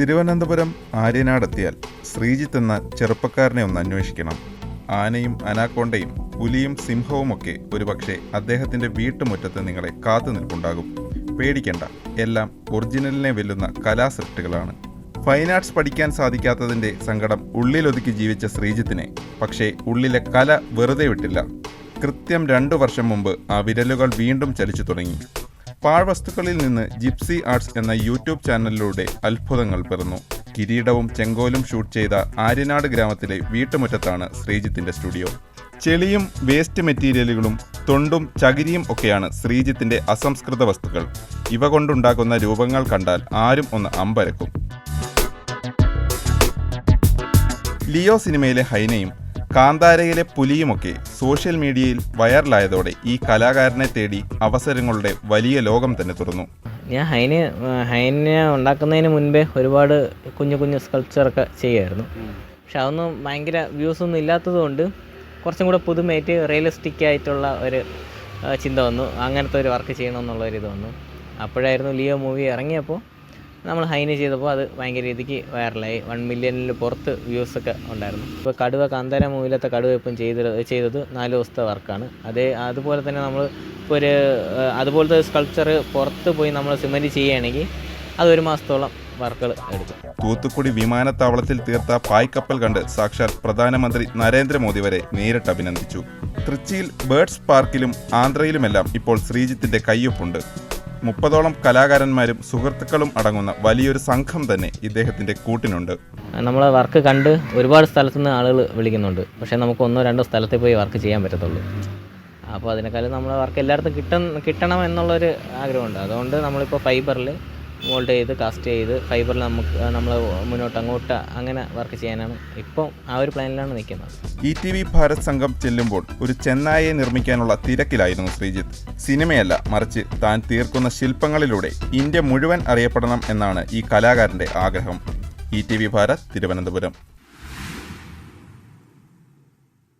തിരുവനന്തപുരം ആര്യനാടെത്തിയാൽ ശ്രീജിത്ത് എന്ന ചെറുപ്പക്കാരനെ ഒന്ന് അന്വേഷിക്കണം. ആനയും അനാക്കോണ്ടയും പുലിയും സിംഹവുമൊക്കെ ഒരുപക്ഷെ അദ്ദേഹത്തിന്റെ വീട്ടുമുറ്റത്ത് നിങ്ങളെ കാത്തു നിൽപ്പുണ്ടാകും. പേടിക്കണ്ട എല്ലാം ഒറിജിനലിനെ വെല്ലുന്ന കലാസൃഷ്ടികളാണ്. ഫൈൻ ആർട്സ് പഠിക്കാൻ സാധിക്കാത്തതിന്റെ സങ്കടം ഉള്ളിലൊതുക്കി ജീവിച്ച ശ്രീജിത്തിനെ പക്ഷേ ഉള്ളിലെ കല വെറുതെ വിട്ടില്ല. കൃത്യം രണ്ടു വർഷം മുമ്പ് ആ വിരലുകൾ വീണ്ടും ചലിച്ചു തുടങ്ങി. പാഴ്വസ്തുക്കളിൽ നിന്ന് ജിപ്സി ആർട്സ് എന്ന യൂട്യൂബ് ചാനലിലൂടെ അത്ഭുതങ്ങൾ പിറന്നു. കിരീടവും ചെങ്കോലും ഷൂട്ട് ചെയ്ത ആര്യനാട് ഗ്രാമത്തിലെ വീട്ടുമുറ്റത്താണ് ശ്രീജിത്തിന്റെ സ്റ്റുഡിയോ. ചെളിയും വേസ്റ്റ് മെറ്റീരിയലുകളും തൊണ്ടും ചകിരിയും ഒക്കെയാണ് ശ്രീജിത്തിന്റെ അസംസ്കൃത വസ്തുക്കൾ. ഇവ കൊണ്ടുണ്ടാക്കുന്ന രൂപങ്ങൾ കണ്ടാൽ ആരും ഒന്ന് അമ്പരക്കും. ലിയോ സിനിമയിലെ ഹൈനയും കാന്താരയിലെ പുലിയുമൊക്കെ സോഷ്യൽ മീഡിയയിൽ വൈറലായതോടെ ഈ കലാകാരനെ തേടി അവസരങ്ങളുടെ വലിയ ലോകം തന്നെ തുറന്നു. ഞാൻ ഹൈന് ഹൈനെ ഉണ്ടാക്കുന്നതിന് മുൻപേ ഒരുപാട് കുഞ്ഞു കുഞ്ഞു സ്കൾപ്ചറൊക്കെ ചെയ്യുമായിരുന്നു. പക്ഷെ അതൊന്നും ഭയങ്കര വ്യൂസ് ഒന്നും ഇല്ലാത്തത് കൊണ്ട് കുറച്ചും കൂടെ പുതുമയായിട്ട് റിയലിസ്റ്റിക് ആയിട്ടുള്ള ഒരു ചിന്ത വന്നു. അങ്ങനത്തെ ഒരു വർക്ക് ചെയ്യണമെന്നുള്ള ഒരു ഇത് വന്നു. അപ്പോഴായിരുന്നു ലിയോ മൂവി ഇറങ്ങിയപ്പോൾ നമ്മൾ ഹൈന് ചെയ്തപ്പോൾ അത് ഭയങ്കര രീതിക്ക് വൈറലായി. വൺ മില്യണിൽ പുറത്ത് വ്യൂസൊക്കെ ഉണ്ടായിരുന്നു. ഇപ്പോൾ കടുവ കാന്താര മൂവിലത്തെ കടുവ ഇപ്പം ചെയ്തത് ചെയ്തത് നാല് ദിവസത്തെ വർക്കാണ് അതേ അതുപോലെ തന്നെ നമ്മൾ ഇപ്പോൾ ഒരു അതുപോലത്തെ സ്കൾപ്ചർ പുറത്ത് പോയി നമ്മൾ സിമെന്റ് ചെയ്യുകയാണെങ്കിൽ അത് ഒരു മാസത്തോളം വർക്കുകൾ തൂത്തുക്കുടി വിമാനത്താവളത്തിൽ തീർത്ത പായ്ക്കപ്പൽ കണ്ട് സാക്ഷാൽ പ്രധാനമന്ത്രി നരേന്ദ്രമോദി വരെ നേരിട്ട് അഭിനന്ദിച്ചു. തൃച്ചിയിൽ ബേർഡ്സ് പാർക്കിലും ആന്ധ്രയിലുമെല്ലാം ഇപ്പോൾ ശ്രീജിത്തിന്റെ കയ്യൊപ്പുണ്ട്. മുപ്പതോളം കലാകാരന്മാരും സുഹൃത്തുക്കളും അടങ്ങുന്ന വലിയൊരു സംഘം തന്നെ ഇദ്ദേഹത്തിന്റെ കൂട്ടിനുണ്ട്. നമ്മളെ വർക്ക് കണ്ട് ഒരുപാട് സ്ഥലത്തുനിന്ന് ആളുകൾ വിളിക്കുന്നുണ്ട്. പക്ഷേ നമുക്ക് ഒന്നോ രണ്ടോ സ്ഥലത്തേ പോയി വർക്ക് ചെയ്യാൻ പറ്റത്തുള്ളൂ. അപ്പോൾ അതിനേക്കാളും നമ്മളെ വർക്ക് എല്ലായിടത്തും കിട്ടണം കിട്ടണം എന്നുള്ളൊരു ആഗ്രഹമുണ്ട്. അതുകൊണ്ട് നമ്മളിപ്പോൾ ഫൈബറിൽ മോൾഡ് ചെയ്ത് കാസ്റ്റ് ചെയ്ത് ഫൈബറിൽ നമുക്ക് നമ്മൾ മുന്നോട്ട് അങ്ങോട്ട് അങ്ങനെ വർക്ക് ചെയ്യാനാണ് ഇപ്പം ആ ഒരു പ്ലാനിലാണ് നിൽക്കുന്നത്. ഇ ടി വി ഭാരത് സംഘം ചെല്ലുമ്പോൾ ഒരു ചെന്നായെ നിർമ്മിക്കാനുള്ള തിരക്കിലായിരുന്നു ശ്രീജിത്ത്. സിനിമയല്ല മറിച്ച് താൻ തീർക്കുന്ന ശില്പങ്ങളിലൂടെ ഇന്ത്യ മുഴുവൻ അറിയപ്പെടണം എന്നാണ് ഈ കലാകാരന്റെ ആഗ്രഹം. E T V Bharat Thiruvananthapuram.